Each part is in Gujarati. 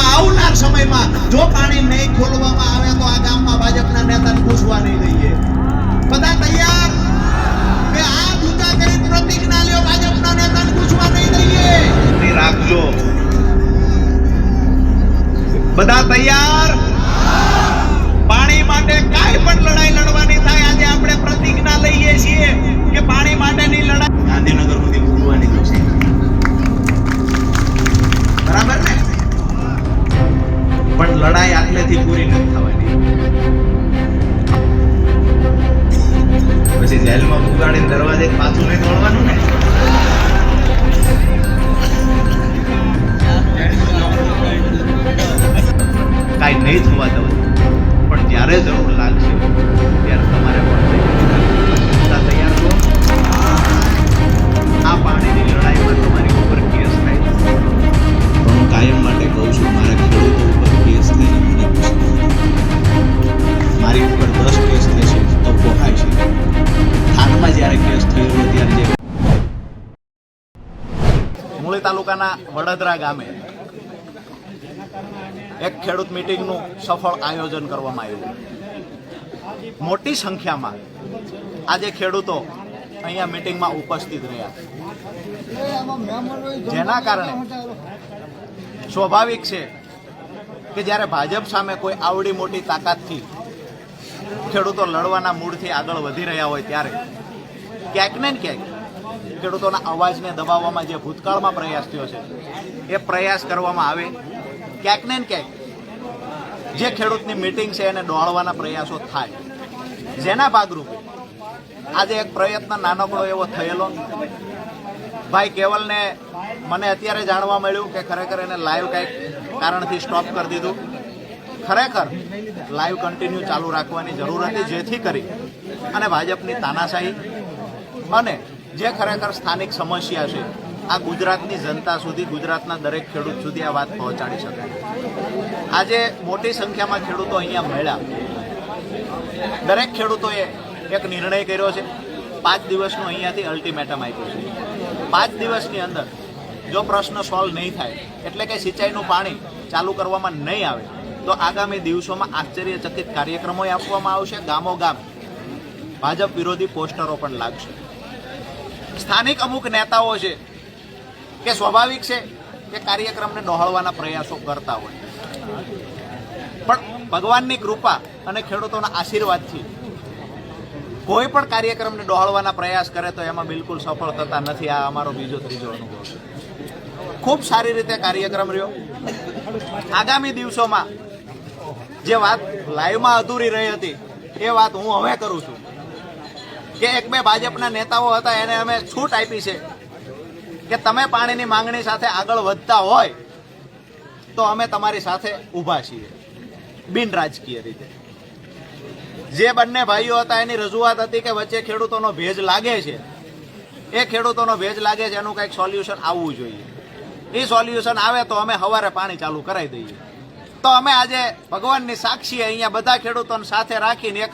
ભવિષ્યમાં આવનાર સમયમાં જો પાણી નહીં ખોલવામાં આવે તો આ ગામમાં ભાજપના નેતાને પૂછવા નહીં દઈએ. બધા તૈયાર? કે આ ઊંચા કરી પ્રતિજ્ઞા લ્યો, ભાજપના નેતાને પૂછવા નહીં દઈએ. રાખજો. બધા તૈયાર? પાણી માટે કાંઈ પણ લડાઈ પણ લડાઈ આટલેથી પૂરી નથી થવાની. પછી જેલમાં ઉગાડીને દરવાજે પાછું નહીં દોડવાનું ને? કાંઈ નહીં થવા દઉં. પણ જ્યારે જરૂર લાગશે. મૂળી તાલુકાના વડોદરા ગામે એક ખેડૂત મિટિંગનું સફળ આયોજન કરવામાં આવ્યું. મોટી સંખ્યામાં આજે ખેડૂતો અહીંયા મિટિંગમાં ઉપસ્થિત રહ્યા. જેના કારણે સ્વાભાવિક છે કે જ્યારે ભાજપ સામે કોઈ આવડી મોટી તાકાતથી ખેડૂતો લડવાના મૂળથી આગળ વધી રહ્યા હોય ત્યારે ક્યાંક ને ક્યાંક ખેડૂતોના અવાજને દબાવવામાં જે ભૂતકાળમાં પ્રયાસ થયો છે, એ પ્રયાસ કરવામાં આવે ક્યાંક ને ક્યાંક જે ખેડૂતની મિટિંગ છે એને દોડવાના પ્રયાસો થાય. જેના ભાગરૂપે આજે એક પ્રયત્ન નાનકડો એવો થયેલો. ભાઈ કેવલને મને અત્યારે જાણવા મળ્યું કે ખરેખર એને લાઈવ કંઈક કારણથી સ્ટોપ કરી દીધું. ખરેખર લાઈવ કન્ટિન્યુ ચાલુ રાખવાની જરૂર હતી, જેથી કરી અને ભાજપની તાનાશાહી અને જે ખરેખર સ્થાનિક સમસ્યા છે, આ ગુજરાતની જનતા સુધી, ગુજરાતના દરેક ખેડૂત સુધી આ વાત પહોંચાડી શકાય આજે મોટી સંખ્યામાં ખેડૂતો અહીંયા મળ્યા. દરેક ખેડૂતોએ એક નિર્ણય કર્યો છે, પાંચ દિવસનું અહીંયાથી અલ્ટિમેટમ આપ્યું છે. પાંચ દિવસની અંદર જો પ્રશ્ન સોલ્વ નહીં થાય, એટલે કે સિંચાઈનું પાણી ચાલુ કરવામાં નહીં આવે, તો આગામી દિવસોમાં આશ્ચર્યચકિત કાર્યક્રમો આપવામાં આવશે ગામો ગામ ભાજપ વિરોધી પોસ્ટરો પણ લાગશે. સ્થાનિક અમુક નેતાઓ છે કે સ્વાભાવિક છે કે કાર્યક્રમને ડહોળવાના પ્રયાસો કરતા હોય. પણ ભગવાનની કૃપા અને ખેડૂતોના આશીર્વાદથી કોઈ પણ કાર્યક્રમને ડહોળવાના પ્રયાસ કરે તો એમાં બિલકુલ સફળ થતા નથી. આ અમારો બીજો ત્રીજો અનુભવ છે. ખૂબ સારી રીતે કાર્યક્રમ રહ્યો. આગામી દિવસોમાં જે વાત લાઈવમાં અધૂરી રહી હતી, એ વાત હું હવે કરું છું. કે એક બે ભાજપના નેતાઓ હતા, એને અમે છૂટ આપી છે. કે તમે પાણીની માંગણી સાથે આગળ વધતા હોય, તો અમે તમારી સાથે ઊભા છીએ. બિન રાજકીય રીતે. જે બંને ભાઈઓ હતા, એની રજૂઆત હતી કે વચ્ચે ખેડૂતોનો ભેજ લાગે છે. એ ખેડૂતોનો ભેજ લાગે છે, એનું કંઈક સોલ્યુશન આવવું જોઈએ. એ સોલ્યુશન આવે તો અમે સવારે પાણી ચાલુ કરાવી દઈએ. તો અમે આજે ભગવાનની સાક્ષીએ અહીંયા બધા ખેડૂતોને સાથે રાખીને એક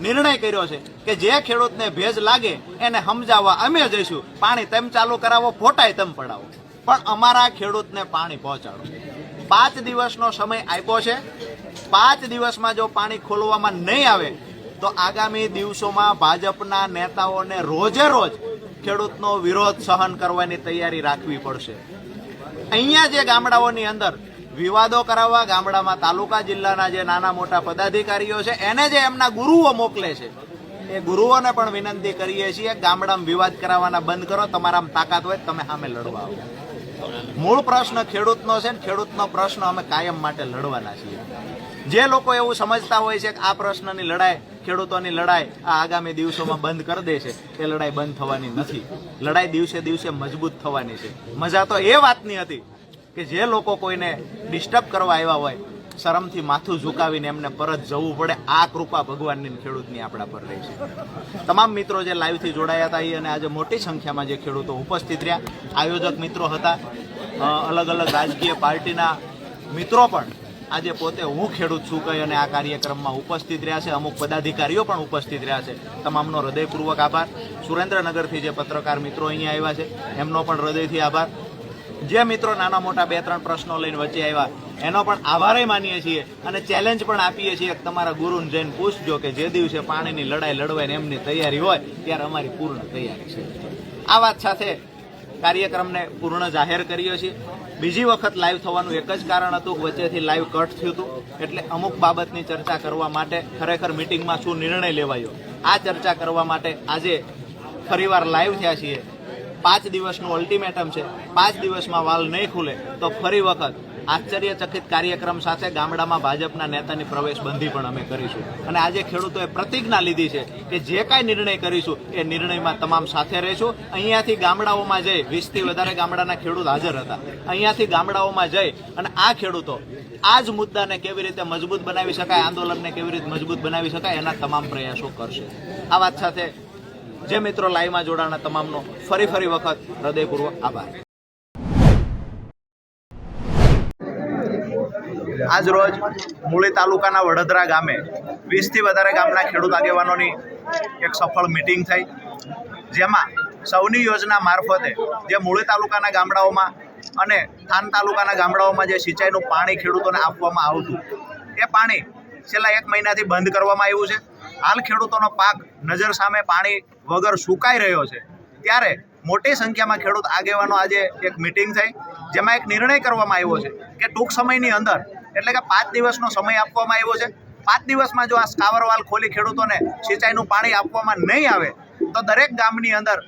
નિર્ણય કર્યો છે કે જે ખેડૂતને ભેજ લાગે એને સમજાવવા અમે જઈશું. પાણી તેમ ચાલુ કરાવો, ફોટાય તેમ પડાવો. પણ અમારા ખેડૂતને પાણી પહોંચાડો. પાંચ દિવસનો સમય આપ્યો છે. પાંચ દિવસમાં જો પાણી ખોલવામાં નહીં આવે, તો આગામી દિવસોમાં ભાજપના નેતાઓને રોજે રોજ ખેડૂતનો વિરોધ સહન કરવાની તૈયારી રાખવી પડશે. અહીંયા જે ગામડાઓની અંદર વિવાદો કરાવવા ગામડામાં તાલુકા જિલ્લાના જે નાના મોટા પદાધિકારીઓ છે, એને જે એમના ગુરુઓ મોકલે છે, એ ગુરુઓને પણ વિનંતી કરીએ છીએ, ગામડામાં વિવાદ કરાવવાના બંધ કરો, તમારામાં તાકાત હોય તમે સામે લડવા આવો. મૂળ પ્રશ્ન ખેડૂતનો છે ને, ખેડૂતનો પ્રશ્ન અમે કાયમ માટે લડવાના છીએ. જે લોકો એવું સમજતા હોય છે કે આ પ્રશ્નની લડાઈ, ખેડૂતોની લડાઈ આ આગામી દિવસોમાં બંધ કરી દે છે, એ લડાઈ બંધ થવાની નથી. લડાઈ દિવસે દિવસે મજબૂત થવાની છે. મજા તો એ વાતની હતી કે જે લોકો કોઈને ડિસ્ટર્બ કરવા આવ્યા હોય, શરમથી માથું ઝુકાવીને એમને પરત જવું પડે. આ કૃપા ભગવાનની ખેડૂતની આપણા પર રહી છે. તમામ મિત્રો જે લાઈવથી જોડાયા હતા એ અને આજે મોટી સંખ્યામાં જે ખેડૂતો ઉપસ્થિત રહ્યા. આયોજક મિત્રો હતા અલગ અલગ રાજકીય પાર્ટીના મિત્રો પણ આજે પોતે હું ખેડૂત છું કહી અને આ કાર્યક્રમમાં ઉપસ્થિત રહ્યા છે. અમુક પદાધિકારીઓ પણ ઉપસ્થિત રહ્યા છે. તમામનો હૃદયપૂર્વક આભાર. સુરેન્દ્રનગરથી જે પત્રકાર મિત્રો અહીંયા આવ્યા છે, એમનો પણ હૃદયથી આભાર. જે મિત્રો નાના મોટા બે ત્રણ પ્રશ્નો લઈને વચ્ચે આવ્યા, એનો પણ આભારે માનીએ છીએ અને ચેલેન્જ પણ આપીએ છીએ તમારા ગુરુને જઈને પૂછજો કે જે દિવસે પાણીની લડાઈ લડવાની એમની તૈયારી હોય, ત્યારે અમારી પૂર્ણ તૈયારી છે. આ વાત સાથે કાર્યક્રમને પૂર્ણ જાહેર કર્યો છે બીજી વખત લાઈવ થવાનું એક જ કારણ હતું વચ્ચેથી લાઈવ કટ થયું હતું, એટલે અમુક બાબતની ચર્ચા કરવા માટે ખરેખર મિટિંગમાં શું નિર્ણય લેવાયો? આ ચર્ચા કરવા માટે આજે ફરીવાર લાઈવ થયા છીએ. પાંચ દિવસનું અલ્ટિમેટમ છે. પાંચ દિવસમાં વાલ નહીં ખુલે તો ફરી વખત આશ્ચર્યચકિત કાર્યક્રમ સાથે ગામડામાં ભાજપના નેતાની પ્રવેશબંધી પણ અમે કરીશું. અને આજે ખેડૂતોએ પ્રતિજ્ઞા લીધી છે કે જે કાંઈ નિર્ણય કરીશું એ નિર્ણયમાં તમામ સાથે રહીશું. અહીંયાથી ગામડાઓમાં જઈ વીસથી વધારે ગામડાના ખેડૂત હાજર હતા. અહીંયાથી ગામડાઓમાં જઈ અને આ ખેડૂતો આ જ મુદ્દાને કેવી રીતે મજબૂત બનાવી શકાય, આંદોલનને કેવી રીતે મજબૂત બનાવી શકાય એના તમામ પ્રયાસો કરશે. આ વાત સાથે જે મિત્રો લાઈવમાં જોડાણા તમામનો ફરી ફરી વખત હૃદયપૂર્વક આભાર. આજ રોજ મૂળી તાલુકાના વડોદરા ગામે વીસથી વધારે ગામના ખેડૂત આગેવાનોની એક સફળ મિટિંગ થઈ. જેમાં સૌની યોજના મારફતે જે મૂળી તાલુકાના ગામડાઓમાં અને થાન તાલુકાના ગામડાઓમાં જે સિંચાઈનું પાણી ખેડૂતોને આપવામાં આવતું, એ પાણી છેલ્લા એક મહિનાથી બંધ કરવામાં આવ્યું છે. હાલ ખેડૂતોનો પાક નજર સામે પાણી વગર સુકાઈ રહ્યો છે. ત્યારે મોટી સંખ્યામાં ખેડૂત આગેવાનો આજે એક મિટિંગ થઈ, જેમાં એક નિર્ણય કરવામાં આવ્યો છે કે ટૂંક સમયની અંદર, એટલે કે પાંચ દિવસનો સમય આપવામાં આવ્યો છે. પાંચ દિવસમાં જો આ સ્કાવરવાલ ખોલી ખેડૂતોને સિંચાઈનું પાણી આપવામાં નહીં આવે, તો દરેક ગામની અંદર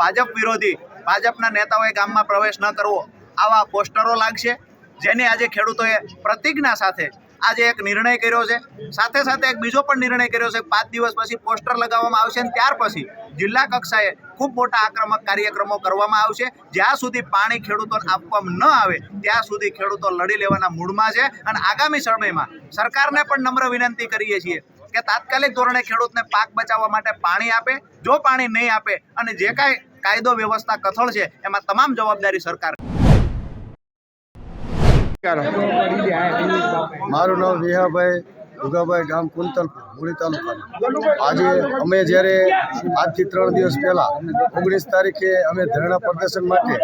ભાજપ વિરોધી, ભાજપના નેતાઓએ ગામમાં પ્રવેશ ન કરવો, આવા પોસ્ટરો લાગશે, જેની આજે ખેડૂતોએ પ્રતિજ્ઞા સાથે આજે એક નિર્ણય કર્યો છે. સાથે સાથે એક બીજો પણ નિર્ણય કર્યો છે. પાંચ દિવસ પછી પોસ્ટર લગાવવામાં આવશે અને ત્યાર પછી જિલ્લા કક્ષાએ ખૂબ મોટા આક્રમક કાર્યક્રમો કરવામાં આવશે. જ્યાં સુધી પાણી ખેડૂતોને આપવામાં ન આવે, ત્યાં સુધી ખેડૂતો લડી લેવાના મૂડમાં છે. અને આગામી સમયમાં સરકારને પણ નમ્ર વિનંતી કરીએ છીએ કે તાત્કાલિક ધોરણે ખેડૂતને પાક બચાવવા માટે પાણી આપે. જો પાણી નહીં આપે અને જે કાંઈ કાયદો વ્યવસ્થા કથળ છે, એમાં તમામ જવાબદારી સરકાર મારું નામ વિહાભાઈ દુગાભાઈ ગામ કુંતલપુર મૂળી તાલુકાનું. આજે અમે જ્યારે આજથી ત્રણ દિવસ પહેલાં ઓગણીસ તારીખે અમે ધરણા પ્રદર્શન માટે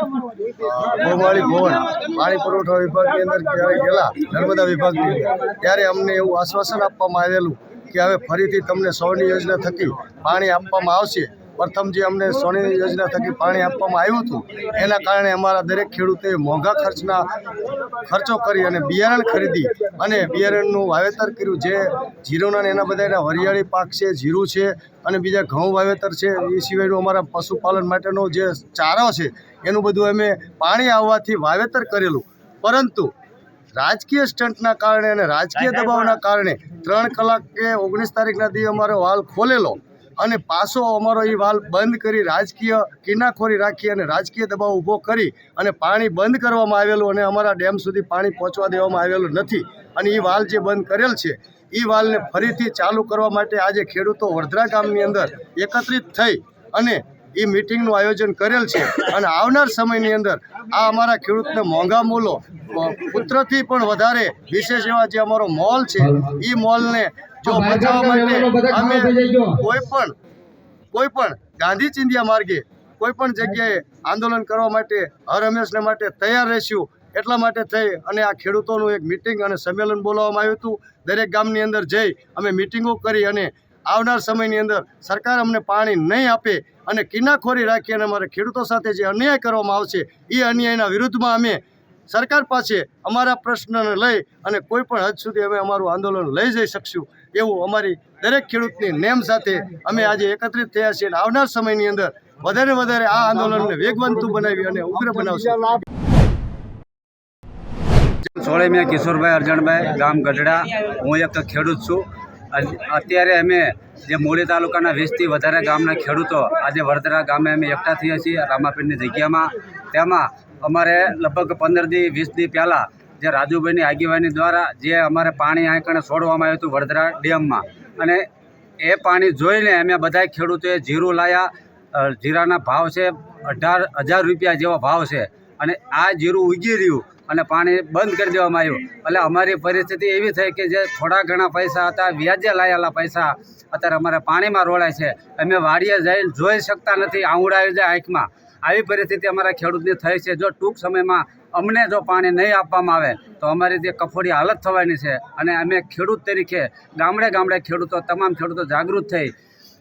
ગોવાળી ગોમાળી ભવન પાણી પુરવઠા વિભાગની અંદર જ્યારે ગયેલા નર્મદા વિભાગની અંદર, ત્યારે અમને એવું આશ્વાસન આપવામાં આવેલું કે હવે ફરીથી તમને સૌની યોજના થકી પાણી આપવામાં આવશે. પ્રથમ જે અમને સોની યોજના થકી પાણી આપવામાં આવ્યું હતું, એના કારણે અમારા દરેક ખેડૂતે મોંઘા ખર્ચના ખર્ચો કરી અને બિયારણ ખરીદી અને બિયારણનું વાવેતર કર્યું. જે જીરુના એના બધાના વરિયાળી પાક છે, જીરું છે અને બીજા ઘઉં વાવેતર છે, એ સિવાયનું અમારા પશુપાલન માટેનો જે ચારો છે, એનું બધું અમે પાણી આવવાથી વાવેતર કરેલું. પરંતુ રાજકીય સ્ટન્ટના કારણે અને રાજકીય દબાવના કારણે ત્રણ કલાકે ઓગણીસ તારીખના દિવસે અમારો વાલ ખોલેલો. અને પાછો અમારો એ વાલ બંધ કરી રાજકીય કિનાખોરી રાખી અને રાજકીય દબાવ ઊભો કરી અને પાણી બંધ કરવામાં આવેલું અને અમારા ડેમ સુધી પાણી પહોંચવા દેવામાં આવેલું નથી. અને એ વાલ જે બંધ કરેલ છે એ વાલને ફરીથી ચાલુ કરવા માટે આજે ખેડૂતો વડધરા ગામની અંદર એકત્રિત થઈ અને એ મિટિંગનું આયોજન કરેલ છે. અને આવનાર સમયની અંદર આ અમારા ખેડૂતને મોંઘા મૂલો પુત્રથી પણ વધારે, વિશેષ એવા જે અમારો મોલ છે એ મોલને જો બચાવવા માટે અમે કોઈ પણ કોઈ પણ ગાંધી ચિંધિયા માર્ગે કોઈ પણ જગ્યાએ આંદોલન કરવા માટે હર હંમેશને માટે તૈયાર રહીશું એટલા માટે થઈ અને આ ખેડૂતોનું એક મિટિંગ અને સંમેલન બોલાવવામાં આવ્યું હતું. દરેક ગામની અંદર જઈ અમે મિટિંગો કરી અને આવનાર સમયની અંદર સરકાર અમને પાણી નહીં આપે અને કિનાખોરી રાખી અને અમારે ખેડૂતો સાથે જે અન્યાય કરવામાં આવશે એ અન્યાયના વિરુદ્ધમાં અમે સરકાર પાસે અમારા પ્રશ્નને લઈ અને કોઈ પણ હદ સુધી અમે અમારું આંદોલન લઈ જઈ શકશું એવું અમારી દરેક ખેડૂતની નેમ સાથે અમે આજે એકત્રિત થયા છીએ આવનાર સમયની અંદર વધારે વધારે આ આંદોલનને વેગવંતુ બનાવી અને ઉગ્ર બનાવશું. સોળેમિયા કિશોરભાઈ અરજણભાઈ, ગામ ગઢડા. હું એક ખેડૂત છું. અત્યારે અમે જે મોડી તાલુકાના વીસથી વધારે ગામના ખેડૂતો આજે વડોદરા ગામે અમે એકઠા થયા છીએ, રામાપીરની જગ્યામાં. તેમાં અમારે લગભગ પંદર દી, વીસ દી પહેલાં જે રાજુભાઈની આગેવાની દ્વારા જે અમારે પાણી આંકણે કણે છોડવામાં આવ્યું હતું વડોદરા ડેમમાં. અને એ પાણી જોઈને અમે બધા ખેડૂતોએ જીરું લાયા. જીરાના ભાવ છે અઢાર હજાર રૂપિયા જેવો ભાવ છે. અને આ જીરું ઉગી રહ્યું અને પાણી બંધ કરી દેવામાં આવ્યું. એટલે અમારી પરિસ્થિતિ એવી થઈ કે જે થોડા ઘણા પૈસા હતા, વ્યાજે લાયેલા પૈસા અત્યારે અમારે પાણીમાં રોળાય છે. અમે વાડીએ જઈને જોઈ શકતા નથી, આંગળા આવી જાય આંખમાં. આવી પરિસ્થિતિ અમારા ખેડૂતની થઈ છે. જો ટૂંક સમયમાં અમને જો પાણી નહીં આપવામાં આવે, તો અમારી જે કફોડી હાલત થવાની છે અને અમે ખેડૂત તરીકે ગામડે ગામડે ખેડૂતો, તમામ ખેડૂતો જાગૃત થઈ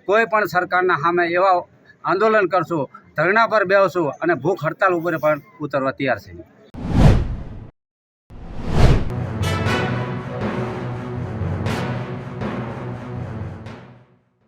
કોઈ પણ સરકારના સામે એવા આંદોલન કરશું, ધરણા પર બેસશું અને ભૂખ હડતાલ ઉપર પણ ઉતરવા તૈયાર છે